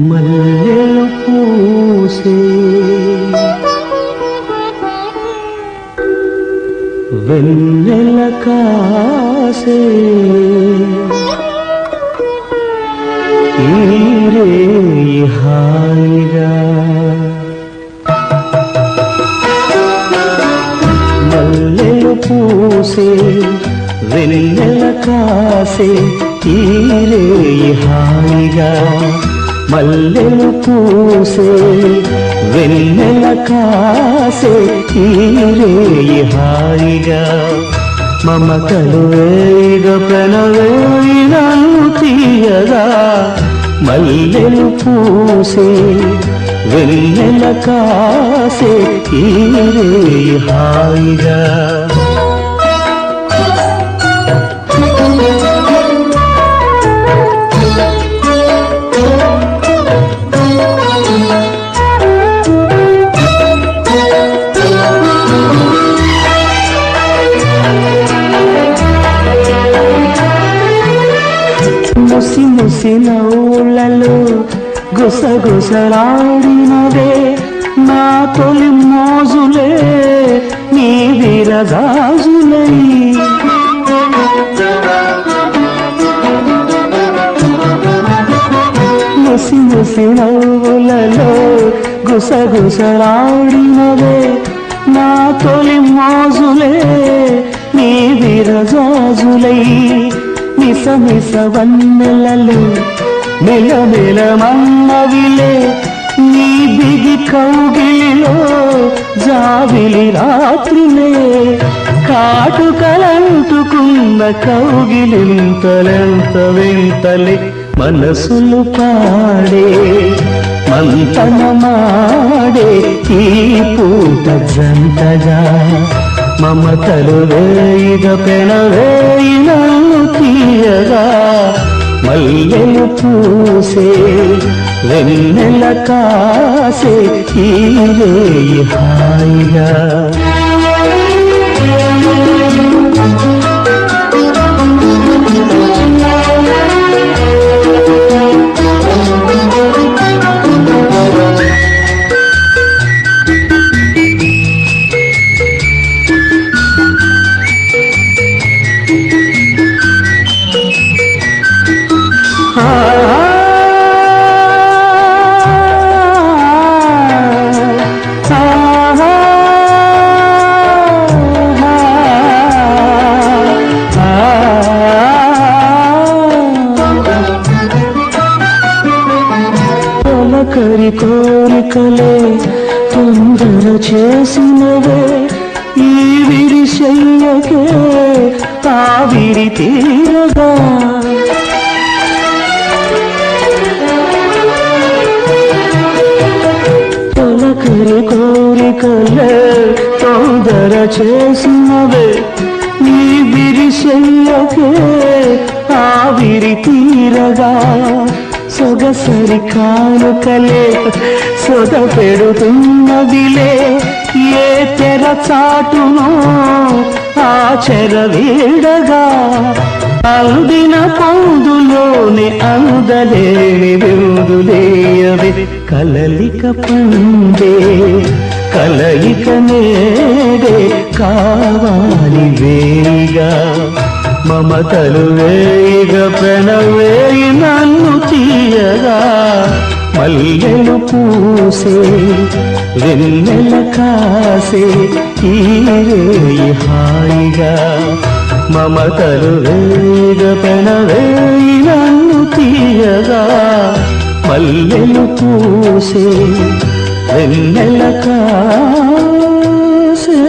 మల్లెలు పూసే వెన్నెల కాసే ఈరే హాయిగా మల్లెలు పూసే వెన్నెల కాసే ఈరే హాయిగా మల్లెలు పూసే వెన్నెల కాసే తీరే హాయిగా. మమతలు వేగ ప్రణవేయినను తీయగా. మల్లెలు పూసే వెన్నెల కాసే తీరే హాయిగా. ముసి ఊళ్ళలో గుసగుసలాడినవే నా తొలి మోజులే నీ విరగాజులై. ముసి ముసి నవ్వులలో గుసగుసలాడినవే నా తొలి మోజులే నీ విరజాజులై మిస మిస వన్నెలలో మెల నీ బిగి కౌగిలిలో జావిలి రాత్రిలే. కాటుకలంటుకున్న కౌగిలింతలెంత వింతలే మనసులు పాడే మంతనమాడే ఈ పూట జంతగా. మమతలు వేయిగ పెనవేయి నన్ను తీయగా మల్లెలు పూసే వెన్నెల కాసే ఈ రేయి హాయిగా. కోరికలే తొందర చేసినవే. ఈ విరిశయ్యకే ఆవిరి తీరగా. తొలకరి కోరికలే తొందర చేసినవే. నీ విరిశయ్యకే ఆవిరి తీరగా. సొగసరి కానుకలే సొద పెడుతున్నదిలే ఏ తెర చాటును ఆ చెర వీడగా. అందిన పొందులోని అందలేని విందులేయవి కలలిక పండే కలయిక నేడే కావాలి వేయిగా మమతలు వేయిగ ప్రణవే పూసే వెన్నెల కాసే ఈ హాయిగా. మమతలు వేగ పెనవేయి నన్ను తీయగా. పల్లెలు పూసే వెన్నెల కాసే